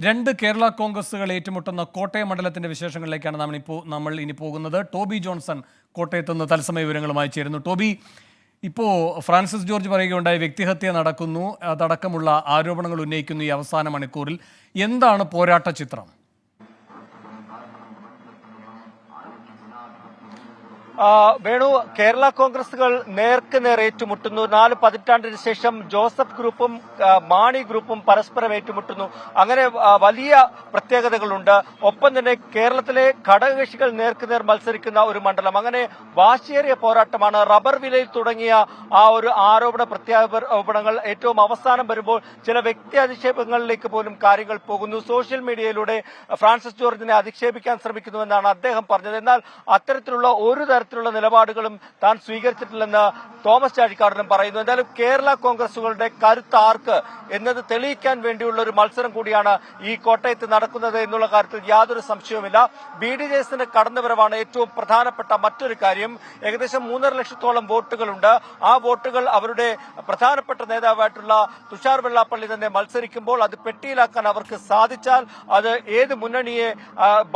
രണ്ട് കേരള കോൺഗ്രസുകൾ ഏറ്റുമുട്ടുന്ന കോട്ടയം മണ്ഡലത്തിന്റെ വിശേഷങ്ങളിലേക്കാണ് നാം ഇപ്പോൾ നമ്മൾ ഇനി പോകുന്നത്. ടോബി ജോൺസൺ കോട്ടയത്ത് നിന്ന് തത്സമയ വിവരങ്ങളുമായി ചേരുന്നു. ടോബി ഇപ്പോൾ ഫ്രാൻസിസ് ജോർജ് പറയുകയുണ്ടായി വ്യക്തിഹത്യ നടക്കുന്നു. അതടക്കമുള്ള ആരോപണങ്ങൾ ഉന്നയിക്കുന്നു ഈ അവസാന മണിക്കൂറിൽ. എന്താണ് പോരാട്ട ചിത്രം? വേണു കേരള കോൺഗ്രസുകൾ നേർക്ക് നേർ ഏറ്റുമുട്ടുന്നു. നാല് പതിറ്റാണ്ടിന് ശേഷം ജോസഫ് ഗ്രൂപ്പും മാണി ഗ്രൂപ്പും പരസ്പരം ഏറ്റുമുട്ടുന്നു. അങ്ങനെ വലിയ പ്രത്യേകതകളുണ്ട്. ഒപ്പം തന്നെ കേരളത്തിലെ ഘടകകക്ഷികൾ നേർക്ക് നേർ മത്സരിക്കുന്ന ഒരു മണ്ഡലം. അങ്ങനെ വാശിയേറിയ പോരാട്ടമാണ്. റബ്ബർ വിലയിൽ തുടങ്ങിയ ആ ഒരു ആരോപണ പ്രത്യാരോപണങ്ങൾ ഏറ്റവും അവസാനം വരുമ്പോൾ ചില വ്യക്തി അധിക്ഷേപങ്ങളിലേക്ക് പോലും കാര്യങ്ങൾ പോകുന്നു. സോഷ്യൽ മീഡിയയിലൂടെ ഫ്രാൻസിസ് ജോർജിനെ അധിക്ഷേപിക്കാൻ ശ്രമിക്കുന്നുവെന്നാണ് അദ്ദേഹം പറഞ്ഞത്. എന്നാൽ അത്തരത്തിലുള്ള ഒരു തരത്തിലുള്ള നിലപാടുകളും താൻ സ്വീകരിച്ചിട്ടില്ലെന്ന് തോമസ് ചാഴിക്കാടനും പറയുന്നു. എന്തായാലും കേരള കോൺഗ്രസുകളുടെ കരുത്ത് ആർക്ക് എന്നത് തെളിയിക്കാൻ വേണ്ടിയുള്ള ഒരു മത്സരം കൂടിയാണ് ഈ കോട്ടയത്ത് നടക്കുന്നത് എന്നുള്ള കാര്യത്തിൽ യാതൊരു സംശയവുമില്ല. ബി ഡി ജെ എസിന്റെ കടന്നുവരവാണ് ഏറ്റവും പ്രധാനപ്പെട്ട മറ്റൊരു കാര്യം. ഏകദേശം മൂന്നര ലക്ഷത്തോളം വോട്ടുകളുണ്ട്. ആ വോട്ടുകൾ അവരുടെ പ്രധാനപ്പെട്ട നേതാവായിട്ടുള്ള തുഷാർ വെള്ളാപ്പള്ളി തന്നെ മത്സരിക്കുമ്പോൾ അത് പെട്ടിയിലാക്കാൻ അവർക്ക് സാധിച്ചാൽ അത് ഏത് മുന്നണിയെ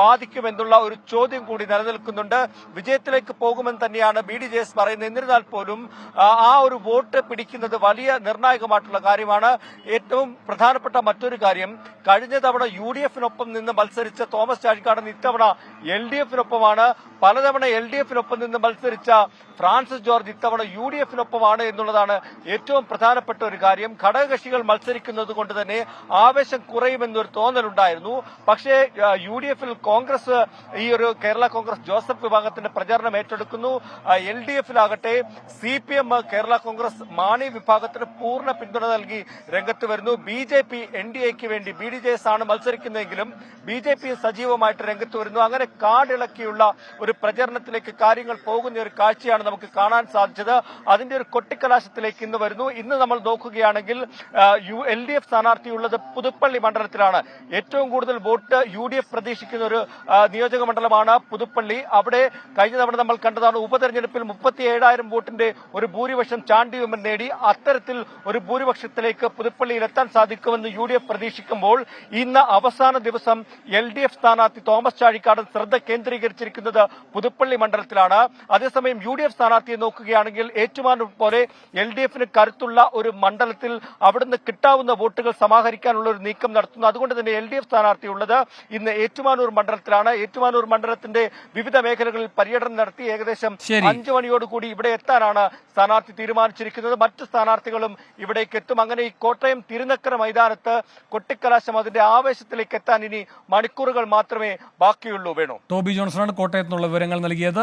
ബാധിക്കുമെന്നുള്ള ഒരു ചോദ്യം കൂടി നിലനിൽക്കുന്നുണ്ട്. വിജയത്തിലേക്ക് പോകുമെന്ന് തന്നെയാണ് ബി ഡി ജെ എസ് പറയുന്നത്. എന്നിരുന്നാൽ പോലും ആ, ഒരു വോട്ട് പിടിക്കുന്നത് വലിയ നിർണായകമായിട്ടുള്ള കാര്യമാണ്. ഏറ്റവും പ്രധാനപ്പെട്ട മറ്റൊരു കാര്യം കഴിഞ്ഞ തവണ യു ഡി എഫിനൊപ്പം നിന്ന് മത്സരിച്ച തോമസ് ചാഴിക്കാടൻ ഇത്തവണ എൽ ഡി എഫിനൊപ്പമാണ്. പലതവണ എൽ ഡി എഫിനൊപ്പം നിന്ന് മത്സരിച്ച ഫ്രാൻസിസ് ജോർജ് ഇത്തവണ യു ഡി എഫിനൊപ്പമാണ് എന്നുള്ളതാണ് ഏറ്റവും പ്രധാനപ്പെട്ട ഒരു കാര്യം. ഘടകകക്ഷികൾ മത്സരിക്കുന്നത് കൊണ്ട് തന്നെ ആവേശം കുറയുമെന്നൊരു തോന്നലുണ്ടായിരുന്നു. പക്ഷേ യു ഡി എഫിൽ കോൺഗ്രസ് ഈ ഒരു കേരള കോൺഗ്രസ് ജോസഫ് വിഭാഗത്തിന്റെ പ്രചാരണം ഏറ്റെടുക്കുന്നു L D എഫിലാകട്ടെ C P M Kerala Congress Mani വിഭാഗത്തിന് പൂർണ പിന്തുണ നൽകി രംഗത്ത് വരുന്നു. B J P N D എക്ക് വേണ്ടി ബി ഡി ജെ എസ് ആണ് മത്സരിക്കുന്നതെങ്കിലും ബി ജെ പി സജീവമായിട്ട് രംഗത്ത് വരുന്നു. അങ്ങനെ കാടിളക്കിയുള്ള ഒരു പ്രചരണത്തിലേക്ക് കാര്യങ്ങൾ പോകുന്ന ഒരു കാഴ്ചയാണ് നമുക്ക് കാണാൻ സാധിച്ചത്. അതിന്റെ ഒരു കൊട്ടിക്കലാശത്തിലേക്ക് ഇന്ന് വരുന്നു. ഇന്ന് നമ്മൾ നോക്കുകയാണെങ്കിൽ യു എൽ ഡി എഫ് സ്ഥാനാർത്ഥിയുള്ളത് പുതുപ്പള്ളി മണ്ഡലത്തിലാണ്. ഏറ്റവും കൂടുതൽ വോട്ട് യു ഡി എഫ് പ്രതീക്ഷിക്കുന്ന ഒരു നിയോജക മണ്ഡലമാണ് പുതുപ്പള്ളി. അവിടെ കഴിഞ്ഞ തവണ നമ്മൾ കണ്ടതാണ് ഉപതെരഞ്ഞെടുപ്പിൽ മുപ്പത്തി ഏഴായിരം വോട്ടിന്റെ ഒരു ഭൂരിപക്ഷം ചാണ്ടി ഉമ്മൻ നേടി അത്തരത്തിൽ ഒരു ഭൂരിപക്ഷത്തിലേക്ക് പുതുപ്പള്ളിയിൽ എത്താൻ സാധിക്കുമെന്ന് യു ഡി എഫ് പ്രതീക്ഷിക്കുമ്പോൾ ഇന്ന് അവസാന ദിവസം എൽ ഡി എഫ് സ്ഥാനാർത്ഥി തോമസ് ചാഴിക്കാടൻ ശ്രദ്ധ കേന്ദ്രീകരിച്ചിരിക്കുന്നത് പുതുപ്പള്ളി മണ്ഡലത്തിലാണ്. അതേസമയം യു ഡി എഫ് സ്ഥാനാർത്ഥിയെ നോക്കുകയാണെങ്കിൽ ഏറ്റുമാനൂർ പോലെ എൽ ഡി എഫിന് കരുത്തുള്ള ഒരു മണ്ഡലത്തിൽ അവിടുന്ന് കിട്ടാവുന്ന വോട്ടുകൾ സമാഹരിക്കാനുള്ള ഒരു നീക്കം നടത്തുന്നു. അതുകൊണ്ട് തന്നെ എൽ ഡി എഫ് സ്ഥാനാർത്ഥിയുള്ളത് ഇന്ന് ഏറ്റുമാനൂർ മണ്ഡലത്തിലാണ്. ഏറ്റുമാനൂർ മണ്ഡലത്തിന്റെ വിവിധ മേഖലകളിൽ പര്യടനം നടത്തി ഏകദേശം ശരി. അഞ്ചു മണിയോടുകൂടി ഇവിടെ എത്താനാണ് സ്ഥാനാർത്ഥി തീരുമാനിച്ചിരിക്കുന്നത്. മറ്റ് സ്ഥാനാർത്ഥികളും ഇവിടേക്ക് എത്തും. അങ്ങനെ ഈ കോട്ടയം തിരുനക്കര മൈതാനത്ത് കൊട്ടിക്കലാശം അതിന്റെ ആവേശത്തിലേക്ക് എത്താൻ ഇനി മണിക്കൂറുകൾ മാത്രമേ ബാക്കിയുള്ളൂ. വേണു. ടോബി ജോൺസണാണ് കോട്ടയത്ത് നിന്നുള്ള വിവരങ്ങൾ നൽകിയത്.